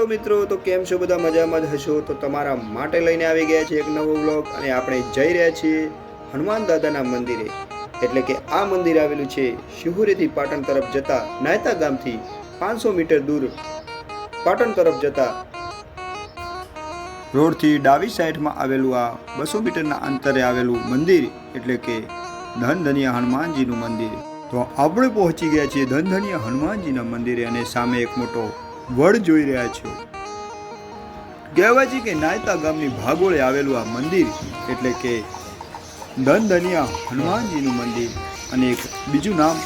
Hello મિત્રો, તો કેમ છો બધા? મજામાં જ હશો? તો તમારા માટે લઈને આવી ગયા છે એક નવો બ્લોગ અને આપણે જઈ રહ્યા છીએ હનુમાન દાદાના મંદિરે. એટલે કે આ મંદિર આવેલું છે શિહોરેથી પાટણ તરફ જતા નાયતા ગામથી પાંચસો મીટર દૂર. પાટણ તરફ જતા રોડથી ડાબી સાઈડમાં આવેલું આ બસો મીટરના અંતરે આવેલું મંદિર, એટલે કે ધનધનિયા હનુમાનજીનું મંદિર. તો આપણે પહોંચી ગયા છીએ ધનધનિયા હનુમાનજીના મંદિરે અને સામે એક મોટો વડ જોઈ રહ્યા છો. કહેવાય છે કે નાયતા ગામની ભાગોળે આવેલું આ મંદિર એટલે કે ધનધનિયા હનુમાનજીનું મંદિર અને એક બીજું નામ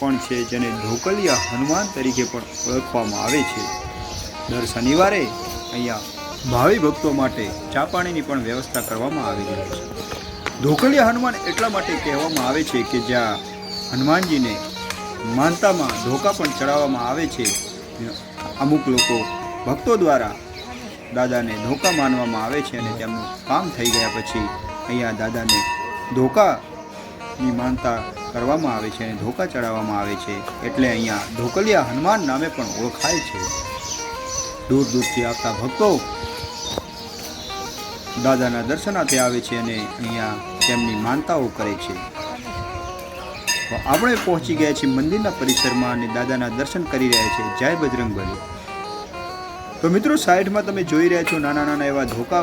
પણ છે જેને ઢોકલિયા હનુમાન તરીકે પણ ઓળખવામાં આવે છે. દર શનિવારે અહીંયા ભાવિ ભક્તો માટે ચા પાણીની પણ વ્યવસ્થા કરવામાં આવી રહી છે. ઢોકલિયા હનુમાન એટલા માટે કહેવામાં આવે છે કે જ્યાં હનુમાનજીને માનતામાં ઢોકા પણ ચડાવવામાં આવે છે. અમુક લોકો ભક્તો દ્વારા દાદાને ધોકા માનવામાં આવે છે અને તેમનું કામ થઈ ગયા પછી અહીંયા દાદાને ધોકાની માનતા કરવામાં આવે છે અને ધોકા ચડાવવામાં આવે છે એટલે અહીંયા ઢોકલિયા હનુમાન નામે પણ ઓળખાય છે. દૂર દૂરથી આવતા ભક્તો દાદાના દર્શનાર્થે આવે છે અને અહીંયા તેમની માનતાઓ કરે છે. આપણે પહોંચી ગયા છીએ મંદિરના પરિસરમાં અને દાદાના દર્શન કરી રહ્યા છે જય બજરંગબલી. તો મિત્રો સાઈડમાં તમે જોઈ રહ્યા છો નાના નાના એવા ધોકા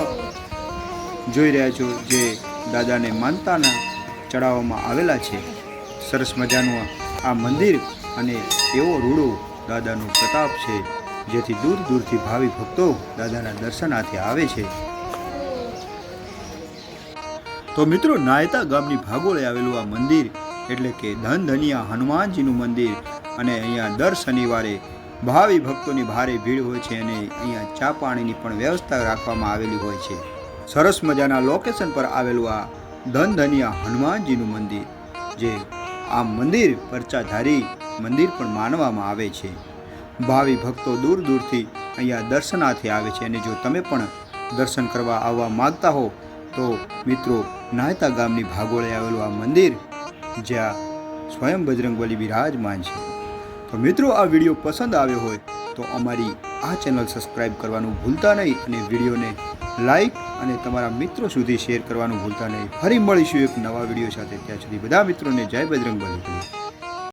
જોઈ રહ્યા છો જે દાદાને માનતાના ચડાવવામાં આવેલા છે. સરસ મજાનું આ મંદિર અને એવો રૂડો દાદાનો પ્રતાપ છે, જેથી દૂર દૂરથી ભાવિ ભક્તો દાદાના દર્શનાર્થે આવે છે. તો મિત્રો નાયતા ગામની ભાગોળે આવેલું આ મંદિર, એટલે કે ધન ધનિયા હનુમાનજીનું મંદિર અને અહીંયા દર શનિવારે ભાવિ ભક્તોની ભારે ભીડ હોય છે અને અહીંયા ચા પાણીની પણ વ્યવસ્થા રાખવામાં આવેલી હોય છે. સરસ મજાના લોકેશન પર આવેલું આ ધન ધનિયા હનુમાનજીનું મંદિર, જે આ મંદિર પરચાધારી મંદિર પણ માનવામાં આવે છે. ભાવિ ભક્તો દૂર દૂરથી અહીંયા દર્શનાર્થે આવે છે અને જો તમે પણ દર્શન કરવા આવવા માગતા હો, તો મિત્રો નાયતા ગામની ભાગોળે આવેલું આ મંદિર, જ્યાં સ્વયં બજરંગબલી બિરાજમાન છે. તો મિત્રો, આ વીડિયો પસંદ આવ્યો હોય તો અમારી આ ચેનલ સબસ્ક્રાઈબ કરવાનું ભૂલતા નહીં અને વિડીયોને લાઈક અને તમારા મિત્રો સુધી શેર કરવાનું ભૂલતા નહીં. ફરી મળીશું એક નવા વીડિયો સાથે. ત્યાં સુધી બધા મિત્રોને જય બજરંગબલી.